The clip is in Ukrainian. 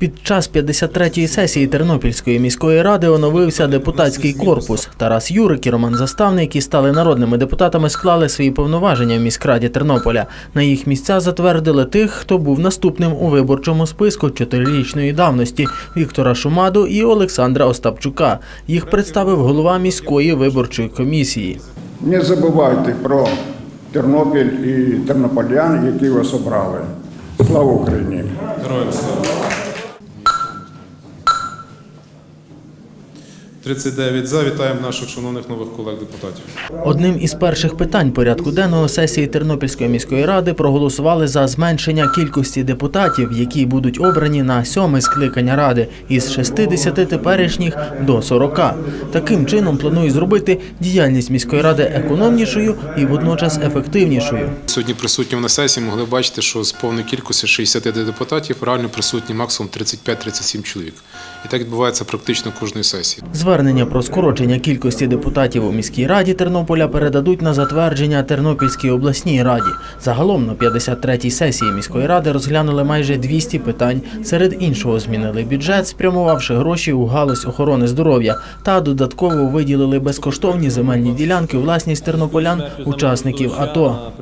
Під час 53-ї сесії Тернопільської міської ради оновився депутатський корпус. Тарас Юрик і Роман Заставний, які стали народними депутатами, склали свої повноваження в міськраді Тернополя. На їх місця затвердили тих, хто був наступним у виборчому списку чотирирічної давності Віктора Шумаду і Олександра Остапчука. Їх представив голова міської виборчої комісії. Не забувайте про Тернопіль і тернополян, які вас обрали. Слава Україні! Героям слава. 39 за. Вітаємо наших шановних нових колег-депутатів. Одним із перших питань порядку денного сесії Тернопільської міської ради проголосували за зменшення кількості депутатів, які будуть обрані на сьоме скликання ради із 60 теперішніх до 40. Таким чином планують зробити діяльність міської ради економнішою і водночас ефективнішою. Сьогодні присутні на сесії могли бачити, що з повної кількості 60 депутатів реально присутні максимум 35-37 чоловік. І так відбувається практично кожної сесії. Звернення про скорочення кількості депутатів у міській раді Тернополя передадуть на затвердження Тернопільській обласній раді. Загалом на 53-й сесії міської ради розглянули майже 200 питань. Серед іншого змінили бюджет, спрямувавши гроші у галузь охорони здоров'я та додатково виділили безкоштовні земельні ділянки у власність тернополян, учасників АТО.